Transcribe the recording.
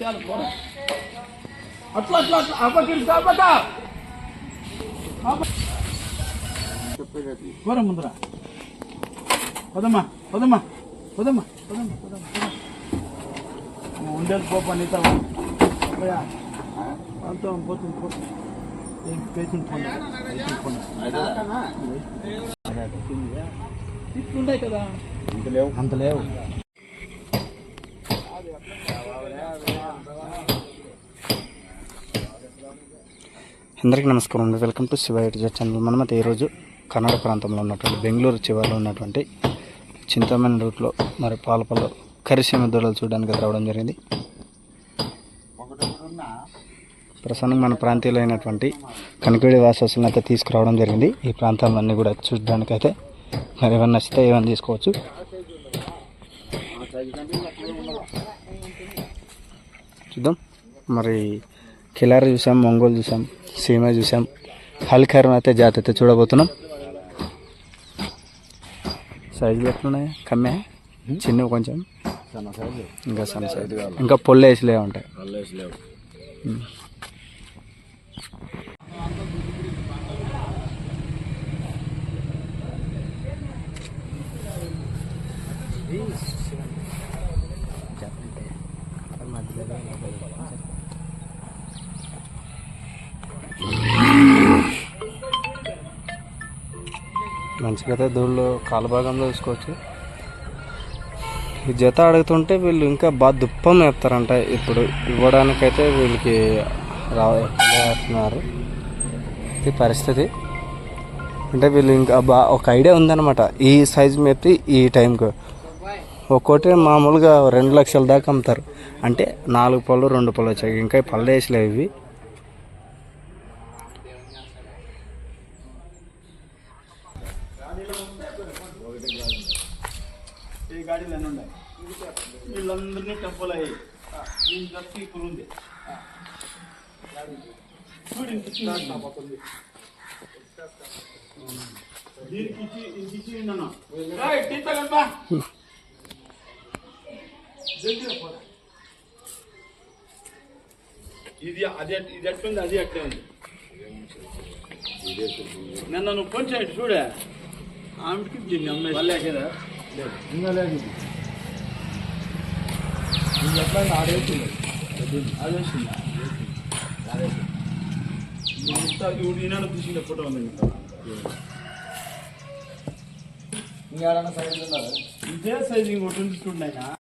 చాలు అట్లా అట్లా అట్లా అప్పకి కాపట పోరా ముందర పదమ్మా పదమ్మా పదమ్మా పదమ్మా పదమ్మా ఉండేది పోపా నీతో పోయా అంతా పోతుంది పోతుంది పేషెంట్ ఇట్లుంటాయి కదా అంత లేవు అందరికీ నమస్కారం అండి. వెల్కమ్ టు శివ ఎడ్జర్ ఛానల్ మనమైతే ఈరోజు కన్నడ ప్రాంతంలో ఉన్నటువంటి బెంగళూరు చివరిలో ఉన్నటువంటి చింతమైన రూట్లో మరి పాలపల్లి కరిసీమ దూడలు చూడడానికి అయితే రావడం జరిగింది. ప్రస్తుతానికి మన ప్రాంతీయులు అయినటువంటి కనిపిడి వాసస్సులను అయితే తీసుకురావడం జరిగింది. ఈ ప్రాంతాలన్నీ కూడా చూడడానికి అయితే మరి ఏమైనా నచ్చితే ఏమైనా తీసుకోవచ్చు. చూద్దాం. మరి కిలారి చూసాం ఒంగోలు చూసాం సీమ చూసాం హల్కరం అయితే జాతి అయితే చూడబోతున్నాం సైజులు ఎట్లున్నాయి? కమ్మే? చిన్నవి కొంచెం? ఇంకా సన్న సైజు ఇంకా పొల్లు వేసిలే ఉంటాయి. ఉమ్. మంచిగా అయితే దూళ్ళు కాలుభాగంలో చూసుకోవచ్చు ఈ జత అడుగుతుంటే వీళ్ళు ఇంకా బాగా దుప్పం వేస్తారంట. ఇప్పుడు ఇవ్వడానికైతే వీళ్ళకి రాస్తున్నారు. ఇది పరిస్థితి. అంటే వీళ్ళు ఇంకా బా ఒక ఐడియా ఉందన్నమాట. ఈ సైజు మేపి ఈ టైంకు. ఒక్కోటి మామూలుగా రెండు లక్షల దాకా అమ్ముతారు. అంటే నాలుగు పళ్ళు రెండు పళ్ళు వచ్చాయి. ఇంకా పళ్ళు వేసలేవు ఈ గాడీలు ఎన్ని ఉన్నాయి? వీళ్ళందరినీ టెంపుల్ అయ్యి దీని తప్పి ఇప్పుడు ఉంది. దీనికి ఇచ్చి ఇంక ఇచ్చి ఉన్నాను. తీసుకోగలపా ఇది అది ఇది ఎట్లుంది? అది అట్లే ఉంది? నిన్న నువ్వు కొంచెం చూడే. ఆమెకి దీన్ని అమ్మాయి కదా ఇంకా లేదు. ఇది. ఎట్లా ఆడేసింది ఇంత ఇప్పుడు ఈనాడు తీసిన ఫోటో ఉంది ఇంకా. ఇదే సైజ్ ఇంకోటి ఉంది ఆయన